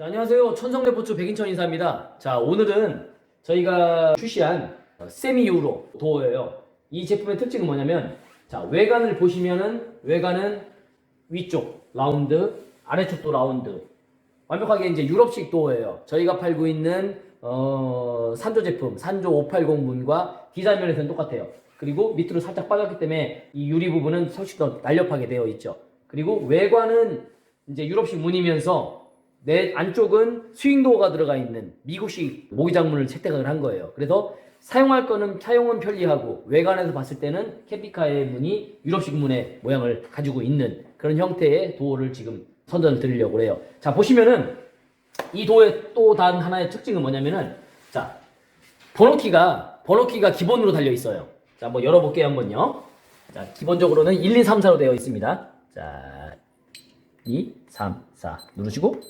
자, 안녕하세요. 천성레포츠 백인천 인사입니다. 자, 오늘은 저희가 출시한 어, 세미 유로 도어예요. 이 제품의 특징은 뭐냐면, 자, 외관을 보시면은 외관은 위쪽 라운드, 아래쪽도 라운드. 완벽하게 이제 유럽식 도어예요. 저희가 팔고 있는 어, 산조 제품, 산조 580 문과 디자인 면에서는 똑같아요. 그리고 밑으로 살짝 빠졌기 때문에 이 유리 부분은 훨씬 더 날렵하게 되어 있죠. 그리고 외관은 이제 유럽식 문이면서 내 안쪽은 스윙도어가 들어가 있는 미국식 모기장문을 채택을 한 거예요. 그래서 사용할 거는 사용은 편리하고 외관에서 봤을 때는 캠피카의 문이 유럽식 문의 모양을 가지고 있는 그런 형태의 도어를 지금 선전을 드리려고 해요. 자 보시면은 이 도어의 또단 하나의 특징은 뭐냐면은 자 번호키가 번호키가 기본으로 달려 있어요. 자 한번 열어볼게요 한번요. 자 기본적으로는 1, 2, 3, 4로 되어 있습니다. 자 2, 3, 4 누르시고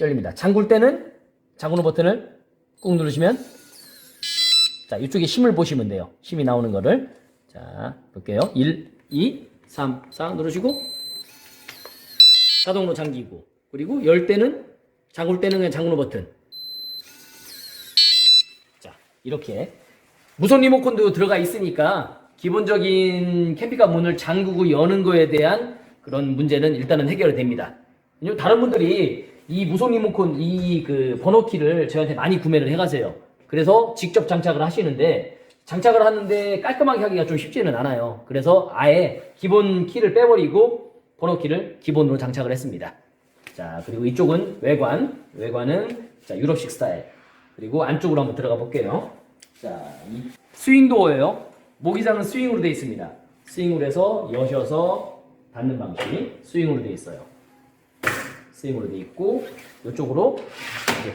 열립니다. 잠글 때는 잠그는 버튼을 꾹 누르시면 자 이쪽에 힘을 보시면 돼요. 힘이 나오는 거를 자 볼게요. 1, 2, 3, 4 누르시고 자동으로 잠기고 그리고 열 때는 잠글 때는 그냥 잠그는 버튼 자 이렇게 무선 리모컨도 들어가 있으니까 기본적인 캠핑카 문을 잠그고 여는 거에 대한 그런 문제는 일단은 해결이 됩니다. 왜냐면 다른 분들이 이 무선 리모컨 이 그 번호키를 저한테 많이 구매를 해가세요. 그래서 직접 장착을 하시는데 장착을 하는데 깔끔하게 하기가 좀 쉽지는 않아요. 그래서 아예 기본 키를 빼버리고 번호키를 기본으로 장착을 했습니다. 자 그리고 이쪽은 외관 외관은 자 유럽식 스타일 그리고 안쪽으로 한번 들어가 볼게요. 자, 이 스윙 도어예요. 모기장은 스윙으로 되어 있습니다. 스윙으로 해서 여셔서 닫는 방식 스윙으로 되어 있어요. 스윙으로 되어 있고 이쪽으로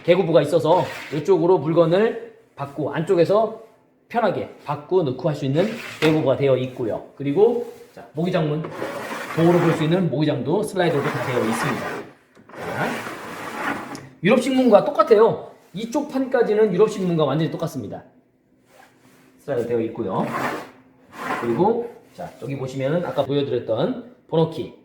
개구부가 있어서 이쪽으로 물건을 받고 안쪽에서 편하게 받고 넣고 할 수 있는 개구부가 되어 있고요. 그리고 자, 모기장문 도어로 볼 수 있는 모기장도 슬라이드로 다 되어 있습니다. 자, 유럽식 문과 똑같아요. 이쪽 판까지는 유럽식 문과 완전히 똑같습니다. 슬라이드 되어 있고요. 그리고 자 여기 보시면은 아까 보여드렸던 번호키.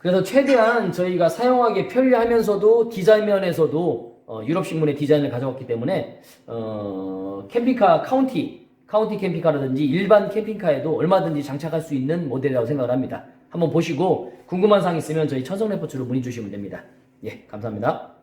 그래서 최대한 저희가 사용하기 편리하면서도 디자인 면에서도 어, 유럽식 문의 디자인을 가져왔기 때문에 어, 캠핑카 카운티 카운티 캠핑카라든지 일반 캠핑카에도 얼마든지 장착할 수 있는 모델이라고 생각을 합니다. 한번 보시고 궁금한 사항 있으면 저희 천성 레포츠로 문의 주시면 됩니다. 예, 감사합니다.